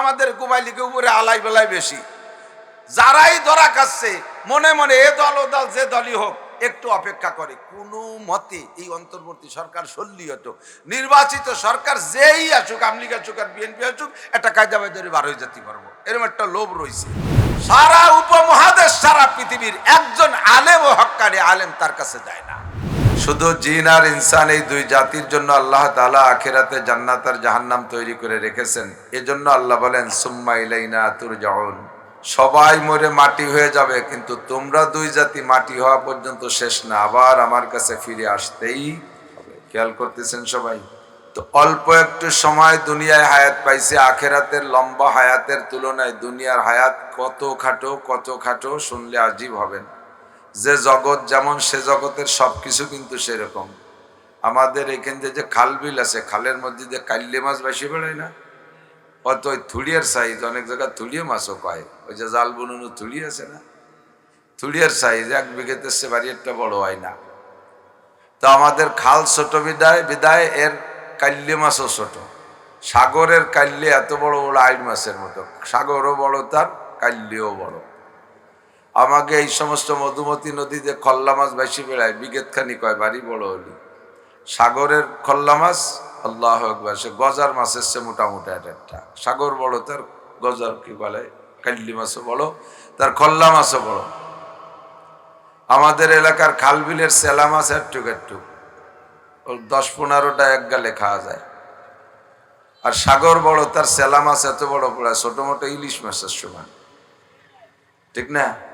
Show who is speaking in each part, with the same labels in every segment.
Speaker 1: আমাদের কুবাইলিকে উপরে আলাই বেলাই বেশি। যারাই ধরা কাটছে মনে মনে এ দল ও দল, যে দলই হোক, একটু অপেক্ষা করে। কোনো মতে এই অন্তর্বর্তী সরকার সল্লি হতো নির্বাচিত সরকার যেই আসুক, আমলিগ আসুক আর বিএনপি আসুক, একটা কায়দা বাজারে বার হয়ে যেতে পারব। এরকম একটা লোভ রয়েছে। সারা উপমহাদেশ, সারা পৃথিবীর একজন আলেম ও হক্কানি আলেম তার কাছে যায় না। শুধু জিন আর ইনসান এই দুই জাতির জন্য আল্লাহ তালা আখেরাতে জান্নাত আর জাহান্নাম তৈরি করে রেখেছেন। এজন্য আল্লাহ বলেন, সুম্মা ইলাইনা তুর সবাই মরে মাটি হয়ে যাবে, কিন্তু তোমরা দুই জাতি মাটি হওয়া পর্যন্ত শেষ না। আবার আমার কাছে ফিরে আসতেই খেয়াল করতেছেন সবাই? তো অল্প একটু সময় দুনিয়ায় হায়াত পাইছে, আখেরাতের লম্বা হায়াতের তুলনায় দুনিয়ার হায়াত কত খাটো কত খাটো, শুনলে আজীব হবেন। যে জগৎ যেমন সে জগতের সব কিছু কিন্তু সেরকম। আমাদের এখান থেকে যে খাল বিল আছে, খালের মধ্যে যে কাল্লি মাছ বেশি বেড়ায় না? অত ওই থুড়িয়ার সাইজ অনেক জায়গায় থুড়িয়ে মাছও কয়। ওই যে জাল বুনুনো থুড়ি আছে না? থুড়িয়ার সাইজ এক বিঘেতে সে বাড়ি বড় হয় না। তো আমাদের খাল ছোট বিদায় বিদায় এর কাল্লি মাছও ছোট। সাগরের কাল্লি এত বড় বড় আইল মাছের মতো। সাগরও বড়, তার কাল্লিও বড়। আমাকে এই সমস্ত মধুমতি নদীতে খল্লা মাছ বেশি বেড়ায়। বিগেত খানি কয়, বাড়ি বড় হলি। সাগরের খল্লা মাছ, আল্লাহ একবার সে গজার মাছ এসছে মোটামুটি এক একটা। সাগর বড়, তার গজার কি বলে? কাল্লি মাছও বড়, তার খল্লা মাছও বড়। আমাদের এলাকার খাল বিলের সেলা মাছ একটুক একটুক। ওর দশ পনেরোটা এক গালে খাওয়া যায়। আর সাগর বড়, তার সেলা মাছ এত বড় পড়ে ছোট মোটো ইলিশ মাছের সমান। ঠিক না?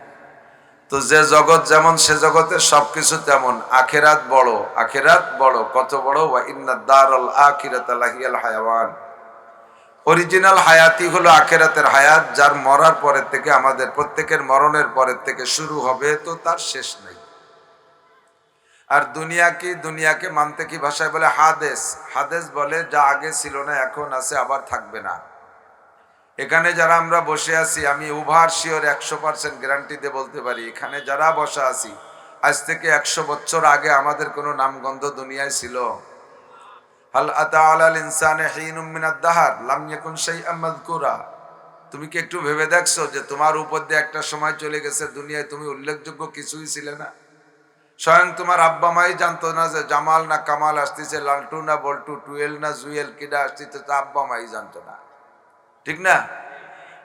Speaker 1: তো যে জগৎ যেমন, সে জগতের সবকিছু তেমন। আখেরাত বড় আখেরাত বড়। কত বড়? ইন্না আখিরাত অরিজিনাল হায়াতি হলো আখেরাতের হায়াত, যার মরার পরের থেকে আমাদের প্রত্যেকের মরণের পরের থেকে শুরু হবে, তো তার শেষ নেই। আর দুনিয়া কি? দুনিয়াকে মানতে কি ভাষায় বলে হাদেস? হাদেস বলে, যা আগে ছিল না, এখন আছে, আবার থাকবে না। এখানে যারা আমরা বসে আছি, আমি ওভার শিওর একশো পার্সেন্ট গ্যারান্টিতে বলতে পারি, এখানে যারা বসা আছি, আজ থেকে একশো বছর আগে আমাদের কোনো নামগন্ধ দুনিয়ায় ছিল। হাল আতা আলাল ইনসানে হিনুম মিনাদ দাহার, লাম ইয়াকুন শাইআম মাযকুরা। তুমি কি একটু ভেবে দেখছ যে তোমার উপর দিয়ে একটা সময় চলে গেছে, দুনিয়ায় তুমি উল্লেখযোগ্য কিছুই ছিলে না? স্বয়ং তোমার আব্বা মাই জানতো না যে জামাল না কামাল আসতেছে, লালটু না বল্টু, টুয়েল না জুয়েল, কিডা আসতেছে, তা আব্বা মাই জানতো না। ঠিক না?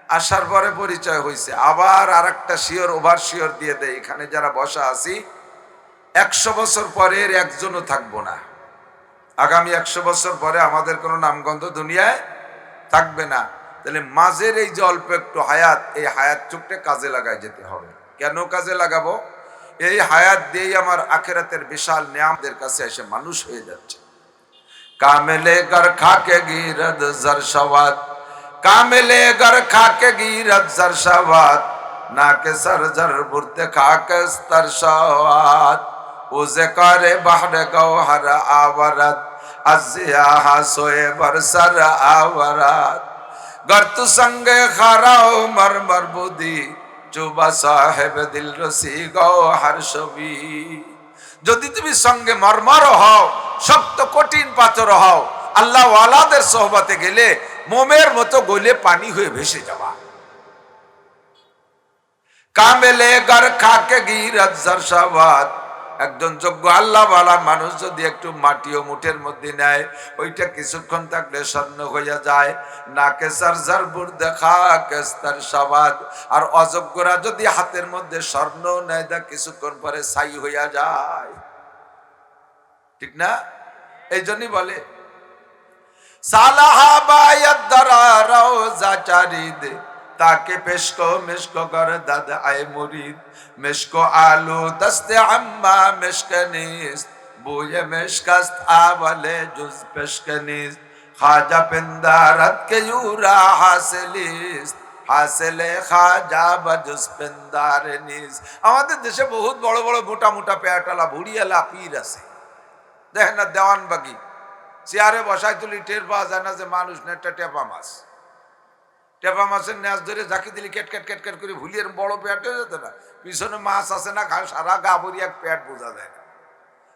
Speaker 1: আসার পরে পরিচয় হয়েছে আবার আর একটা শিওর, ওভার শিওর দিয়ে দেয়। এখানে যারা বসা আছি, একশো বছর পরে এর একজনও থাকব না। আগামী একশো বছর পরে আমাদের কোনো নামগন্ধ দুনিয়ায় থাকবে না। তাহলে মাঝের এই যে অল্প একটু হায়াত, এই হায়াত চুকটে কাজে লাগায় যেতে হবে। কেন কাজে লাগাবো? এই হায়াত দিয়েই আমার আখেরাতের বিশাল নিয়ামদের কাছে এসে মানুষ হয়ে যাচ্ছে। কামেলে গর খাকে গিরদ জরশাওয়াত কামেলে গর খাকে গিরদ জরশাওয়াত নাকে সর জর বুরতে খাকে স্তর শাওয়াত উজে করে বাহরে গৌহর আওয়ারত আজিয়া হাসোয়ে বরসর আওয়ারত গর্ত সঙ্গে খারাও মর মর বুদি চুবা সাহেব দিল রসি গৌহর ছবি যদি তুমি সঙ্গে মর্মর হও, শক্ত কঠিন পাথর হও আল্লাহ ওয়ালাদের সোহবতে গেলে মোমের মতো গলে পানি হয়ে ভেসে যাওয়া। কামেলে গর খাকে একজন যোগ্য আল্লাহ বালা মানুষ যদি একটু মাটি ও মুঠের মধ্যে নেয়, ওইটা কিছুক্ষণ থাকলে স্বর্ণ হইয়া যায়। নাকে সার সার বুর দেখা কেস্তার সাবাদ আর অযোগ্যরা যদি হাতের মধ্যে স্বর্ণ নেয় তা কিছুক্ষণ পরে ছাই হইয়া যায়। ঠিক না? এই জন্যই বলে সালাহা বায়াত দ্বারা রওজা চারিদ তাকে পেশকো মেশকো কর দাদা আয় মুরিদ মেশকো আলু দস্তে আম্মা মেশকনিস বুয়ে মেশকাস্ত আওয়ালে জুজ পেশকনিস খাজা পিন্দারত কে ইউরা হাসিলিস হাসেলে খাজা বাজুস পিন্দার নিস আমাদের দেশে বহুত বড় বড় মোটা মোটা পেয়াটালা ভুড়িয়ালা পীর আছে দেখেন না দেওয়ানবাগি চেয়ারে বসায় তুলি, টের পাওয়া যায় না যে মানুষ না একটা টেপা মাছ। টেপা মাছের ন্যাস ধরে ঝাঁকি দিলি, কেট কেট কেট কেট করে ভুলিয়ে বড় পেট হয়ে যেত না। পিছনে মাছ আছে না সারা গা ভরি এক পেট বোঝা যায় না।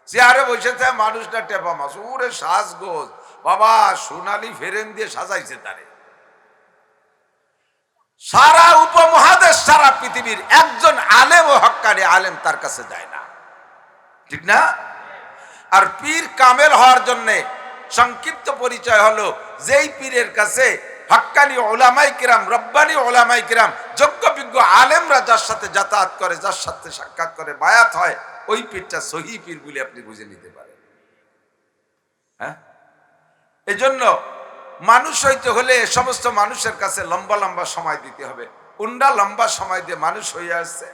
Speaker 1: চেয়ারে বসে থাকে মানুষটা টেপা মাছ। ওরে সাজ গোজ বাবা, সোনালি ফেরেন দিয়ে সাজাইছে তারে। সারা উপমহাদেশ, সারা পৃথিবীর একজন আলেম ও হক্কানি আলেম তার কাছে যায় না। ঠিক না? আর পীর কামেল হওয়ার জন্য সংক্ষিপ্ত পরিচয় হলো, যেই পীরের কাছে হক্কানি ওলামাই কিরাম, রব্বানি ওলামাই কিরাম যোগ্য বিজ্ঞ আলেমরা যার সাথে যাতায়াত করে, যার সাথে সাক্ষাৎ করে, বায়াত হয়, ওই পীরটা সহি পীর বলে আপনি বুঝে নিতে পারেন। হ্যাঁ? এই জন্য মানুষ হইতে হলে সমস্ত মানুষের কাছে লম্বা লম্বা সময় দিতে হবে। উন্ডা লম্বা সময় দিয়ে মানুষ হয়ে আসছে।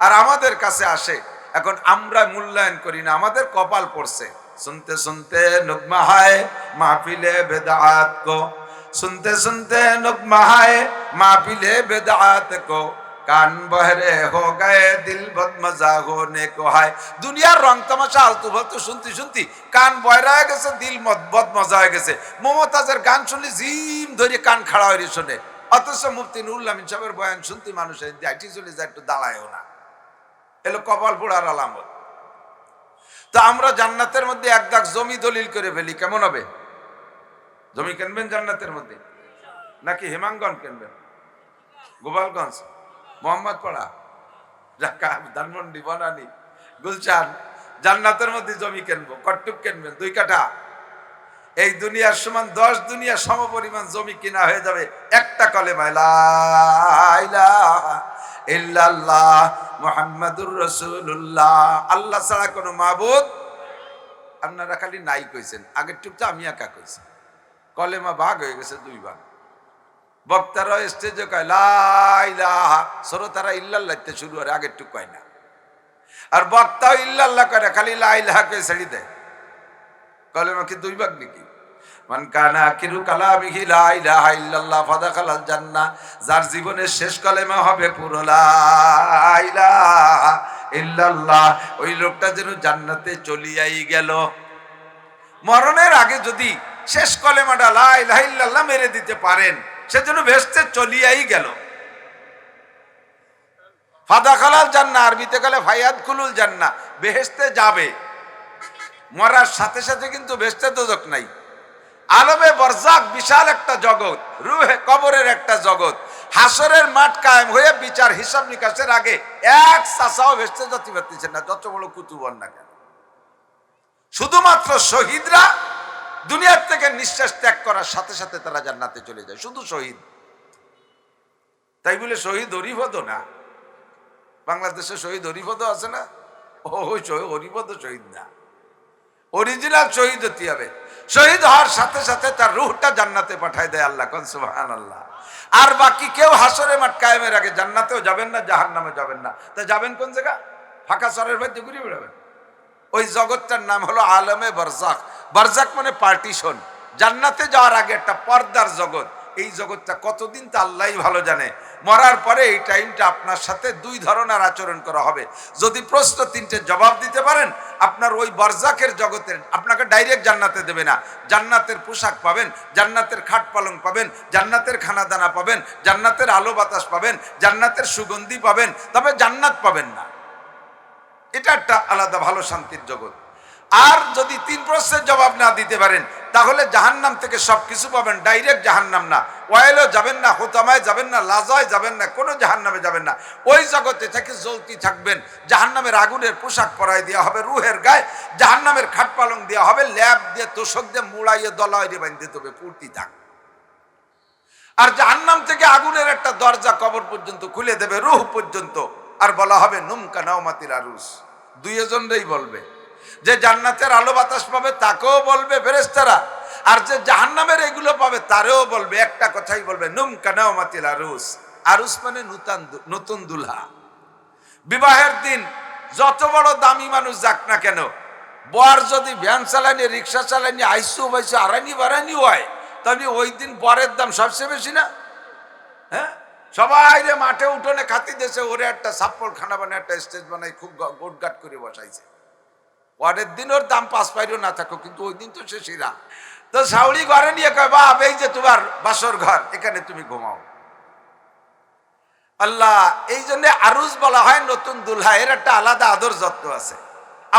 Speaker 1: আর আমাদের কাছে আসে, এখন আমরা মূল্যায়ন করি না, আমাদের কপাল পড়ছে। শুনতে শুনতে নুকমা হায় মাহফিলে বেদাত কো শুনতে শুনতে নুকমা হায় মাহফিলে বেদাত কো কান বহরে হো গয়ে দিল বদ মজা হোনে কো হায় দুনিয়ার রং তামাশা আলতু ফালতু শুনতে শুনতে কান বয়রা গেছে দিল মদ বদ মজা হয়ে গেছে। মমতাজের গান শুনলে জিম ধরে কান খাড়া হয়ে শোনে। অথচ মুফতি নুরুল আমিন সাহেবের বয়ান শুনতে মানুষ হাইটি চলে যায়, একটু দাঁড়ায়ও না। এলো কপাল পোড়ার আলামত। তো আমরা জান্নাতের মধ্যে এক দাগ জমি দলিল করে ফেলি, কেমন হবে? জমি কিনবেন জান্নাতের মধ্যে? নাকি হেমাঙ্গন কিনবেন? গোপালগঞ্জ, মোহাম্মদপাড়া ঢাকা ধানমন্ডি, বনানি গুলচান জান্নাতের মধ্যে জমি কিনবো কটুক কিনবেন, দুই কাঠা। এই দুনিয়ার সমান দশ দুনিয়া সম পরিমাণ জমি কিনা হয়ে যাবে একটা কলে ইল্লাল্লাহ মুহাম্মাদুর রাসূলুল্লাহ। আল্লাহ ছাড়া কোনো মাবুদ? আপনারা খালি নাই কইছেন। আগের টুকটা আমি একা কইছি। কলেমা ভাগ হয়ে গেছে দুই ভাগ। বক্তারা স্টেজে কয় লাইলাহা শ্রোতারা ইল্লাল্লাহতে শুরু করে, আগের টুক কয় না। আর বক্তাও ইল্লাল্লাহ করে খালি লাইলাহা কে ছেড়ে দেয়। কলেমা কি দুই ভাগ নাকি? মান কানা আখিরু কালামিহি লা ইলাহা ইল্লাল্লাহ ফাদাখালাল জান্নাহ, যার জীবনের শেষ কলেমা হবে পুরো লা ইলাহা ইল্লাল্লাহ। ওই লোকটা যেন জান্নাতে চলিয়াই গেল। মরণের আগে যদি শেষ কলেমাটা লা ইলাহা ইল্লাল্লাহ মেরে দিতে পারেন সেজন্য ভেস্তে চলিয়াই গেল। ফাদাখালাল জান্নাহ, আরবিতে গেলে ফায়াদ কুলুল জান্নাহ বেহেস্তে যাবে। মরার সাথে সাথে কিন্তু বেস্তে দোজক নাই। আলমে বরজাক বিশাল একটা জগৎ, রুহে কবরের একটা জগৎ। হাসরের মাঠ কায়েম হয়ে বিচার হিসাব নিকাশের আগে এক চাষাও ভেস্তে যেতে পারতেছেন না, যত বড় কুতুবন না কেন? শুধুমাত্র শহীদরা দুনিয়ার থেকে নিঃশ্বাস ত্যাগ করার সাথে সাথে তারা জান্নাতে চলে যায়, শুধু শহীদ। তাই বলে শহীদ হরিপদ না? বাংলাদেশে শহীদ হরিপদ আছে না? ও হরিপদ শহীদ না। অরিজিনাল শহীদ হতে হবে। শহীদ হওয়ার সাথে সাথে তার রুহটা জান্নাতে পাঠায় দেয় আল্লাহ কনসুহান আল্লাহ আর বাকি কেউ হাসরে মাঠ কায়েমের আগে জান্নাতেও যাবেন না জাহান নামে যাবেন না। তা যাবেন কোন জায়গা? ফাঁকা সরের মধ্যে ঘুরে বেড়াবেন। ওই জগৎটার নাম হলো আলমে বরজাক বরজাক মানে পার্টিশন। জান্নাতে যাওয়ার আগে একটা পর্দার জগৎ। এই জগৎটা কতদিন তা আল্লাহ ভালো জানে। মরার পরে এই টাইমটা আপনার সাথে দুই ধরনের আচরণ করা হবে। যদি প্রশ্ন তিনটে জবাব দিতে পারেন, আপনার ওই বরজাকের জগতের, আপনাকে ডাইরেক্ট জান্নাতে দেবে না। জান্নাতের পোশাক পাবেন, জান্নাতের খাট পালং পাবেন, জান্নাতের খানা দানা পাবেন, জান্নাতের আলো বাতাস পাবেন, জান্নাতের সুগন্ধি পাবেন, তবে জান্নাত পাবেন না। এটা একটা আলাদা ভালো শান্তির জগৎ। আর যদি তিন প্রশ্নের জবাব না দিতে পারেন, তাহলে জাহান্নাম থেকে সব কিছু পাবেন, ডাইরেক্ট জাহান্নাম না। ওয়েলও যাবেন না, হোতামায় যাবেন না, লাজায় যাবেন না, কোনো জাহান্নামে যাবেন না। ওই জগতে থেকে জ্বলতি থাকবেন, জাহান্নামের আগুনের পোশাক পরাই দেওয়া হবে, রুহের গায়ে, জাহান্নামের খাট পালং দেওয়া হবে ল্যাব দিয়ে তোষক দিয়ে মুড়াইয়ে দলায় বাঁধতে হবে পূর্তি থাক। আর জাহান্নাম থেকে আগুনের একটা দরজা কবর পর্যন্ত খুলে দেবে, রুহ পর্যন্ত। আর বলা হবে, নুমকা নাওমাতির আরুস। দুইজনরাই বলবে যে জান্নাতের আলো বাতাস পাবে তাকেও বলবে ফেরেস্তারা আর যে জাহান্নামের এগুলো পাবে তারেও বলবে। একটা কথাই বলবে নুমকা নাওমাতিল আরুস। আরুস মানে নূতন নতুন দুলহা। বিবাহের দিন যত বড় দামি মানুষ যাক না কেন, বর যদি ভ্যান চালানি রিক্সা চালানি আইসু বাইসু আরানি বারানি হয় তাহলে ওই দিন বরের দাম সবচেয়ে বেশি না? হ্যাঁ? সবাই রে মাঠে উঠোনে খাতি দেশে, ওরে একটা সাপ্পর খানা বানায়, একটা স্টেজ বানাই খুব গোটগাট করে বসাইছে। পরের দিন ওর দাম পাঁচ পাইরও না থাকো কিন্তু ওই দিন তো সে শিরা তো সাউরি ঘরে নিয়ে কয়, বাপ, এই যে তোমার বাসর ঘর, এখানে তুমি ঘুমাও। আল্লাহ, এই জন্য আরুজ বলা হয়, নতুন দুলহা এর একটা আলাদা আদর যত্ন আছে।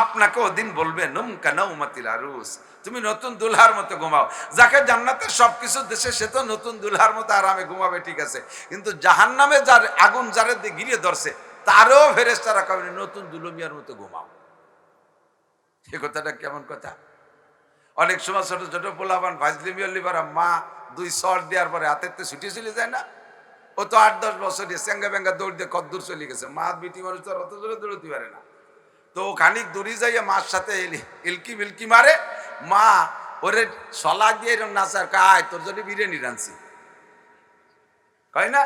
Speaker 1: আপনাকে ওদিন বলবে, নুমকা নৌমাতিল আরুস তুমি নতুন দুলহার মতো ঘুমাও। যাকে জান্নাতের সবকিছু দেশে, সে তো নতুন দুলহার মতো আরামে ঘুমাবে, ঠিক আছে। কিন্তু জাহান নামে যার আগুন যারে ঘিরে ধরছে, তারও ফেরেস্তারা কবে নতুন দুলমিয়ার মতো ঘুমাও। সে কথাটা কেমন কথা? অনেক সময় ছোট ছোট পোলাবান লিবার মা দুই শট দেওয়ার পরে হাতের তো ছুটি চলে যায় না? ও তো আট, দশ বছর দিয়ে সেঙ্গা বেঙ্গা দৌড় দিয়ে কদ্দূর চলে গেছে। মা বিটি মানুষ তো অত জোরে দৌড়তে পারে না। তো ও খানিক দূরে যাইয়া মার সাথে ইলকি মিলকি মারে। মা, ওরে সলা দিয়ে এরকম নাচার, কায়, তোর জন্য বিরিয়ানি রাঁধছি। কয় না?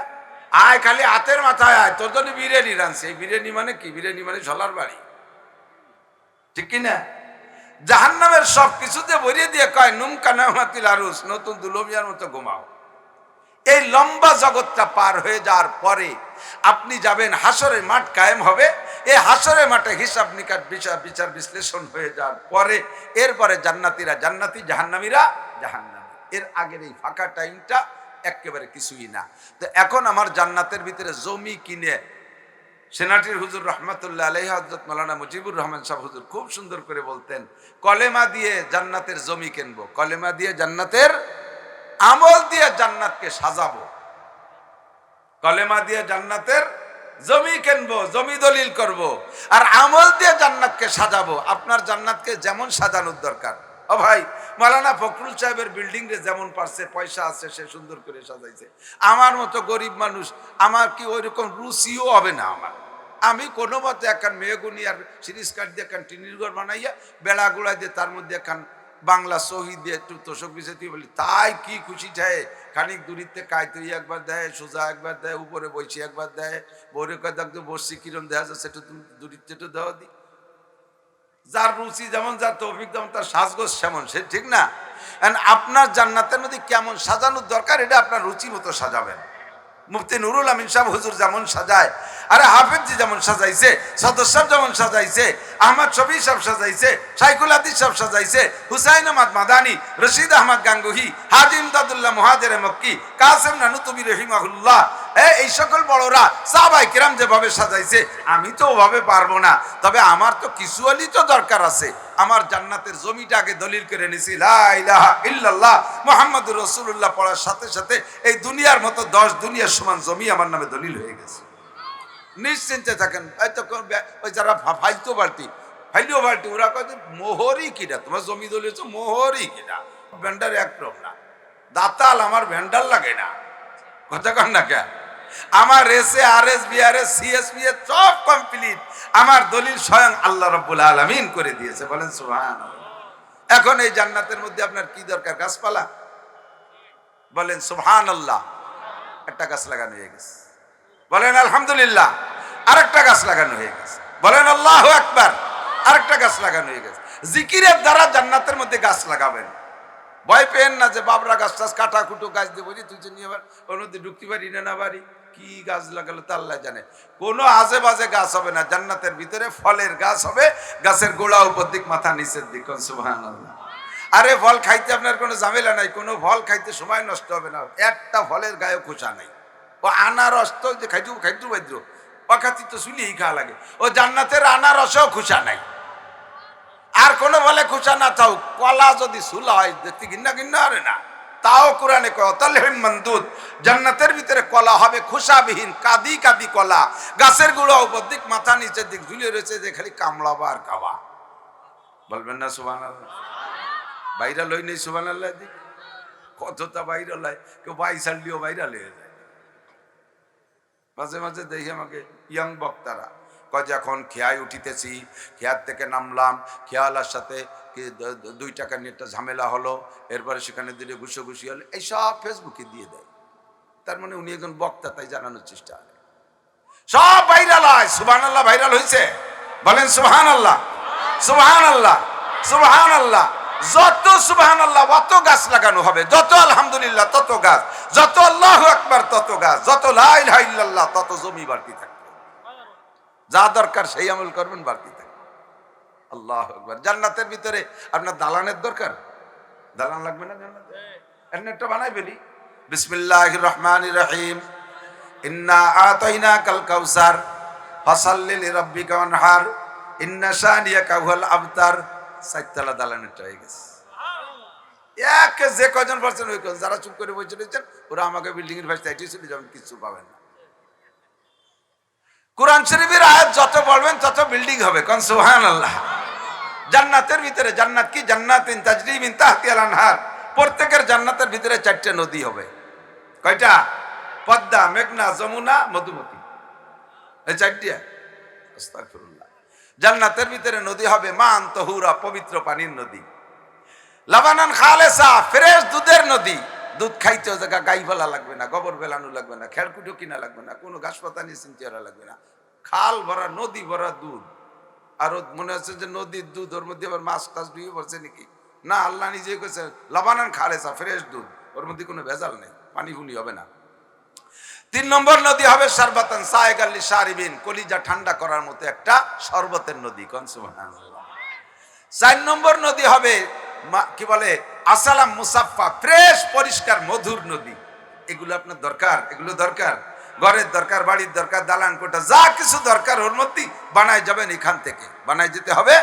Speaker 1: আয় খালি হাতের মাথায় আয়, তোর জন্য বিরিয়ানি রাঁধছি। এই বিরিয়ানি মানে কি? বিরিয়ানি মানে ঝলার বাড়ি। ঠিক কি না? জাহান নামের সব কিছুতে ভরিয়ে দিয়ে কয়, নুমকা নামাতিল আরুস, নতুন দুলমিয়ার মতো ঘুমাও। এই লম্বা জগৎটা পার হয়ে যাওয়ার পরে আপনি যাবেন হাসরের মাঠ কায়েম হবে। এই হাসরের মাঠে হিসাব নিকাট বিচার বিচার বিশ্লেষণ হয়ে যাওয়ার পরে এরপরে জান্নাতিরা জান্নাতি, জাহান্নামীরা জাহান্নামী। এর আগের এই ফাঁকা টাইমটা একেবারে কিছুই না। তো এখন আমার জান্নাতের ভিতরে জমি কিনে সেনাটির হুজুর রহমতুল্লাহ আলহ হজরত মৌলানা মুজিবুর রহমান সাহ হুজুর খুব সুন্দর করে বলতেন, কলেমা দিয়ে জান্নাতের জমি কিনবো, কলেমা দিয়ে জান্নাতের আমল দিয়ে জান্নাতকে সাজাবো, কলেমা দিয়ে জান্নাতের জমি কিনবো, জমি দলিল করব। আর আমল দিয়ে জান্নাতকে সাজাবো। আপনার জান্নাতকে যেমন সাজানোর দরকার। ও ভাই, মালানা ফখরুল সাহেবের বিল্ডিং রে যেমন পারছে, পয়সা আছে, সে সুন্দর করে সাজাইছে। আমার মতো গরিব মানুষ, আমার কি ওই রকম রুচিও হবে না আমার? আমি কোনো মতে একখান মেয়েগুনি আর সিরিজ কাঠ দিয়ে একখান টিনির ঘর বানাইয়া বেড়া গুড়াই দিয়ে তার মধ্যে একখান বাংলা শহীদ দিয়ে একটু তোষক বিষয় বলি। তাই কি খুশি চায় খানিক দূরিতে কায়তুই একবার দেয়, সোজা একবার দেয়, উপরে বসি একবার দেয়, বৌরে কয় দেখতো বসছি কিরম দেখা যাচ্ছে সেটা তুমি দূরিতে একটু দেওয়া দি। যার রুচি যেমন, যার তৌফিক যেমন তার সাজগোজ সেমন, সে ঠিক না? আপনার জান্নাতের মধ্যে কেমন সাজানোর দরকার, এটা আপনার রুচি মতো সাজাবেন। মুফতি নুরুল আমিন সাহেব হুজুর যেমন সাজায়, আরে হাফেজি যেমন সাজাইছে সদস্য যেমন সাজাইছে, আহমদ শফি সাহেব সাজাইছে সাইকুল আদিস সাহেব সাজাইছে, হুসাইন আহমদ মাদানি, রশিদ আহমদ গাঙ্গুহি, হাজি ইমদাদুল্লাহ মহাজের মক্কি, কাসেম নানুতুবি রহিমাহুল্লাহ এই সকল বড়রা সাহাবাই কিরাম যেভাবে সাজাইছে, আমি তো ওভাবে পারব না, তবে আমার তো কিছু তো দরকার আছে। আমার জান্নাতের জমিটাকে দলিল করে নিছি ইল্লাল্লাহ, মুহাম্মাদুর রাসূলুল্লাহ পড়ার সাথে সাথে এই দুনিয়ার মতো দশ দুনিয়ার সমান জমি আমার নামে দলিল হয়ে গেছে। নিশ্চিন্তে থাকেন কোন ওই যারা ফা- ফালতু বালতি ফাইলিও বালতি, ওরা কয় মোহরই কিনা? তোমার জমি দলিল মোহরই কিনা? ভেন্ডার একরকম না, দাতাল আমার ভেন্ডার লাগে না। কথা কন না কে আমার এসে R S B, R S CSB এর সব কমপ্লিট আমার দলিল স্বয়ং আল্লাহ রব্বুল আলমিন করে দিয়েছে। বলেন সুহান এখন এই জান্নাতের মধ্যে আপনার কি দরকার? গাছপালা? বলেন সুহান আল্লাহ একটা গাছ লাগানো হয়ে গেছে। বলেন আলহামদুলিল্লাহ। আরেকটা গাছ লাগানো হয়ে গেছে। বলেন আল্লাহ একবার আরেকটা গাছ লাগানো হয়ে গেছে। জিকিরের দ্বারা জান্নাতের মধ্যে গাছ লাগাবেন। ভয় পেন না যে বাবরা গাছ টাছ কাটা কুটো গাছ দিয়ে বলি, তুই নিয়ে আবার ওর মধ্যে ঢুকতে পারি না না বাড়ি কি গাছ লাগালো তা আল্লাহ জানে। কোনো আজে বাজে গাছ হবে না, জান্নাতের ভিতরে ফলের গাছ হবে, গাছের গোড়া উপর দিক, মাথা নিচের দিক আরে ফল খাইতে আপনার কোনো ঝামেলা নাই, কোনো ফল খাইতে সময় নষ্ট হবে না। একটা ফলের গায়ে খোঁচা নাই। ও আনারস তো যে খাইতে খাইতে বাদ্য অখাতি তো শুলিয়েই খাওয়া লাগে। ও জান্নাতের আনারসেও খুশা নাই। আর কোনো বলে খুশা না থাও কলা যদি সুলা হয়, দেখতে গিন্না গিন্না আরে না। তাও কোরআনে মন্দুদ জান্নাতের ভিতরে কলা হবে খুশাবিহীন কাদি কাদি কলা। গাছের গুঁড়ো উপর দিক, মাথা নিচের দিক, ঝুলিয়ে রয়েছে যে খালি কামড়াবা আর খাওয়া। বলবেন না সুবান বাইরা লই নেই সুবান আল্লাহ দিক কতটা বাইরে লয় কেউ বাই সারলিও বাইরা লয়ে যায়। মাঝে মাঝে দেখি আমাকে ইয়াং বক্তারা, কয় যে এখন খেয়ায় উঠিতেছি, খেয়ার থেকে নামলাম খেয়ালার সাথে কি দুই টাকা নিয়ে একটা ঝামেলা হলো, এরপরে সেখানে দিলে ঘুষো ঘুষি হলো, এই সব ফেসবুকে দিয়ে দেয়। তার মানে উনি একজন বক্তা, তাই জানানোর চেষ্টা করে সব ভাইরাল হয় সুবহান আল্লাহ ভাইরাল হয়েছে। বলেন সুবহান আল্লাহ সুবহান আল্লাহ সুবহান আল্লাহ যত সুবহান আল্লাহ অত গাছ লাগানো হবে, যত আলহামদুলিল্লাহ, তত গাছ, যত আল্লাহ আকবার, তত গাছ, যত লা ইলাহা ইল্লাল্লাহ, তত জমি বাড়তি থাকবে। যা দরকার সেই আমল করবেন, বাড়তি থাকবে। আল্লাহ আকবার। জান্নাতের ভিতরে আপনার দালানের দরকার? দালান লাগবে না জান্নাতে? এমনি একটা বানাই ফেলি। বিসমিল্লাহির রহমানির রহিম। ইন্না আতাইনা কাল কাউসার ফাসাল্লি লিরাব্বিকা ওয়ানহার ইন্নাশা নিয়ে কাহুয়াল আবতার। সাইতলা দালানেরটা হয়ে গেছে। এক যে কজন পারছেন ওই কজন যারা চুপ করে বসে রয়েছেন ওরা আমাকে বিল্ডিং এর ভাষা এটি চলে যাবেন কিছু পাবেন না। কোরআন শরীফের আয়াত যত বলবেন তত বিল্ডিং হবে। কোন সুহান আল্লাহ জান্নাতের ভিতরে জান্নাত কি? জান্নাতিন তাজরিমিন তাহতিয়াল আনহার। প্রত্যেকের জান্নাতের ভিতরে চারটে নদী হবে। কয়টা? পদ্মা, মেঘনা, যমুনা, মধুমতি। এই চারটিয়া জান্নাতের ভিতরে নদী হবে মান তহুরা, পবিত্র পানির নদী। লাবানান খালেসা, ফ্রেশ দুধের নদী। দুধ খাইতে জায়গা গাই ফেলা লাগবে না, গোবর বেলানো লাগবে না খেড়কুটো কিনা লাগবে না, কোনো ঘাস পাতা নিয়ে চিনতে লাগবে না। খাল ভরা, নদী ভরা দুধ। আর মনে হচ্ছে যে নদীর দুধ ওর মধ্যে আবার মাছ টাছ ডুবে পড়ছে নাকি? না, আল্লাহ নিজে কইছে, লাবানান খালেসা ফ্রেশ দুধ। ওর মধ্যে কোনো ভেজাল নেই, পানি ফুনি হবে না। তিন নম্বর নদী হবে সারবাতান সাহেগাল্লি সারিবিন, কলিজা ঠান্ডা করার মতো একটা শরবতের নদী কনসুমান চার নম্বর নদী হবে কি বলে, আসালাম মুসাফা ফ্রেশ, পরিষ্কার, মধুর নদী। এগুলো আপনার দরকার, এগুলো দরকার। ঘরের দরকার, বাড়ির দরকার, দালান কোটা যা কিছু দরকার ওর বানায় যাবেন এখান থেকে বানায় যেতে হবে।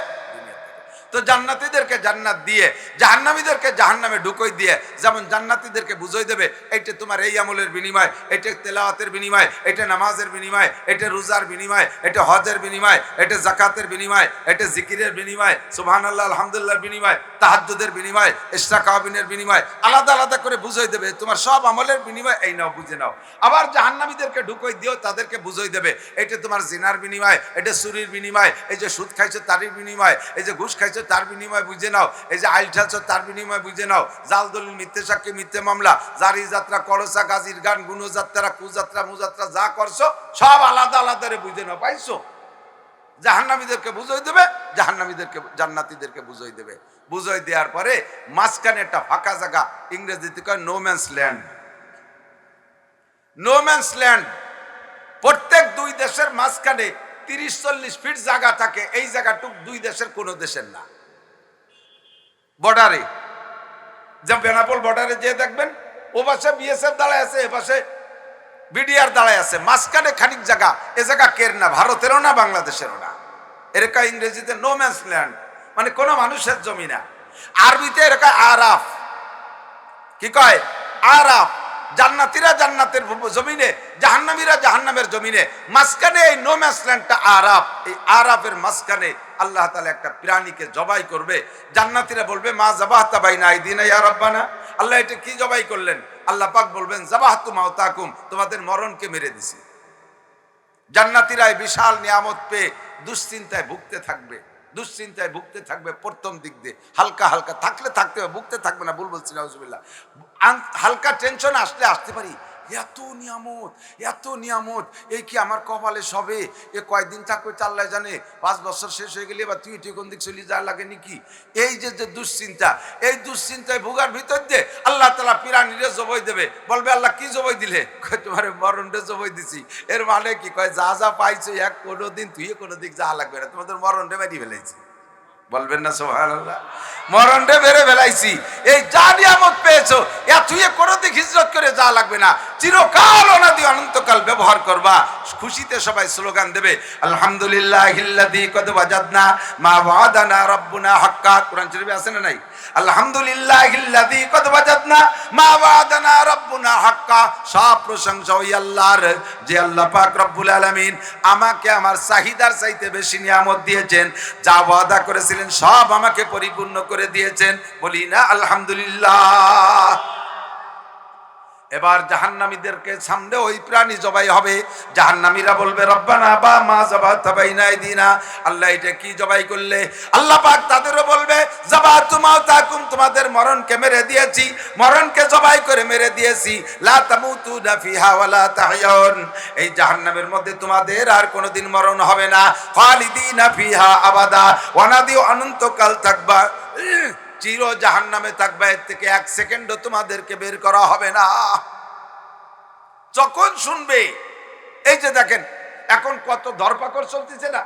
Speaker 1: তো জান্নাতীদেরকে জান্নাত দিয়ে, জাহান্নামীদেরকে জাহান্নামে ঢুকই দিয়ে, যেমন জান্নাতীদেরকে বুঝই দেবে, এইটা তোমার এই আমলের বিনিময়, এটা তেলাওয়াতের বিনিময়, এটা নামাজের বিনিময়, এটা রোজার বিনিময়, এটা হজের বিনিময়, এটা জাকাতের বিনিময়, এটা জিকিরের বিনিময় সুবহান আল্লাহ আলহামদুলিল্লাহর বিনিময়, তাহাজ্জুদের বিনিময় ইশরা কাবিনের বিনিময়, আলাদা আলাদা করে বুঝই দেবে, তোমার সব আমলের বিনিময় এই নাও, বুঝে নাও। আবার জাহান্নামীদেরকে ঢুকই দিও তাদেরকে বুঝই দেবে এটা তোমার জিনার বিনিময়, এটা চুরির বিনিময়, এই যে সুদ খাইছো তারই বিনিময়, এই যে ঘুষ খাইছো তার বিনিময় বুঝে নাও। এই যে আইল ঠালছো তার বিনিময় বুঝে নাও। জাল দলিল, মিথ্যে সাক্ষী, মিথ্যে মামলা, জারি যাত্রা, করসা, গাজির গান, গুণযাত্রা, কুযাত্রা, মুযাত্রা, যা করছ, সব আলাদা আলাদা রে বুঝে নাও, পাইছো? জাহান্নামীদেরকে বুঝাই দেবে, জাহান্নামীদেরকে, জান্নাতীদেরকে বুঝাই দেবে। বুঝাই দেওয়ার পরে মাঝখানে একটা ফাঁকা জায়গা, ইংরেজিতে কয় no man's land no man's land প্রত্যেক দুই দেশের মাঝখানে তিরিশ চল্লিশ ফিট জায়গা থাকে, এই জায়গাটুক দুই দেশের কোনো দেশের না। বর্ডারে যে বেনাপোল বর্ডারে যে দেখবেন, ও পাশে বিএসএফ দাঁড়ায় আছে, এ পাশে বিডিআর দাঁড়ায় আছে। মাঝখানে খানিক জায়গা, এ জায়গা কের না, ভারতেরও না, বাংলাদেশেরও না। এরকা ইংরেজিতে নো ম্যান্স ল্যান্ড মানে কোনো মানুষের জমি না। আরবিতে এরকা আরাফ। কি কয়? আরাফ। জান্নাতিরা জান্নাতের জমিনে, জাহান্নামীরা জাহান্নামের জমিনে। মাঝখানে এই নো ম্যান্স ল্যান্ডটা আরাফ এই আরাফের মাঝখানে আল্লাহ তাআলা একটা প্রাণীকে জবাই করবে। জান্নাতীরা বলবে, মা জবাহ তাবাই না এই দিন ইয়া রব্বানা? আল্লাহ এটা কি জবাই করলেন? আল্লাহ পাক বলবেন জবাহতু মাওতাকুম, তোমাদের মরণকে মেরে দিছি। জান্নাতীরা এই বিশাল নিয়ামত পেয়ে দুশ্চিন্তায় ভুগতে থাকবে। দুশ্চিন্তায় ভুগতে থাকবে প্রথম দিক দিয়ে। হালকা হালকা থাকলে থাকতে হবে, ভুগতে থাকবে না, ভুল বলছি না হালকা টেনশন আসলে আসতে পারি। এত নিয়ামত এত নিয়ামত, এই কি আমার কপালে সবে? এ কয়দিন থাকবে চাল্লাই জানে। পাঁচ বছর শেষ হয়ে গেলে বা তুই তুই কোন দিক চলে যা লাগে নাকি? এই যে যে দুশ্চিন্তা, এই দুশ্চিন্তায় ভোগার ভিতর দিয়ে আল্লাহ তালা পিরানিরে জবই দেবে। বলবে, আল্লাহ, কি জবই দিলে? কয়, তোমার মরণটা জবই দিছি। এর মানে কি? কয়, যা যা পাইছো, এক কোনো দিন তুই কোনো দিক যা লাগবে না। তোমাদের মরণটা বেরিয়ে ফেলেছি বলবেন না সোহান মরণটা বেড়ে ফেলাইছি। এই যা নিয়ামত পেয়েছ, এ তুই কোনো দিক হিজরত করে যা লাগবে না। চিরকাল অনাদি অনন্তকাল ব্যবহার করবা। খুশিতে সবাই স্লোগান দেবে আলহামদুলিল্লাহ হিল্লাদি আছে না নাই? আলহামদুলিল্লাহ আমাকে আমার চাহিদার চাইতে বেশি নিয়ামত দিয়েছেন। যা ওয়াদা করেছিলেন সব আমাকে পরিপূর্ণ করে দিয়েছেন। বলি না আলহামদুলিল্লাহ। এবার জাহান্নামীদেরকে সামনে ওই প্রাণী জবাই হবে। জাহান্নামীরা বলবে, রব্বানা, বা মা জবা তবাই নাই দিনা আল্লাহ এটা কি জবাই করলে? আল্লাহ পাক তাদেরও বলবে জবা তুমাও তাকুম তোমাদের মরণকে মেরে দিয়েছি, মরণকে জবাই করে মেরে দিয়েছি। লা তামুতু না ফিহা ওয়ালা এই জাহান্নামের মধ্যে তোমাদের আর কোনোদিন মরণ হবে না। খালিদিনা ফিহা আবাদা। অনাদি অনন্তকাল থাকবা। চির জাহান্নামে থাকবে, এর থেকে এক সেকেন্ডও তোমাদেরকে বের করা হবে না। যখন শুনবে, এই যে দেখেন, এখন কত ধরপাকড় চলতেছে না?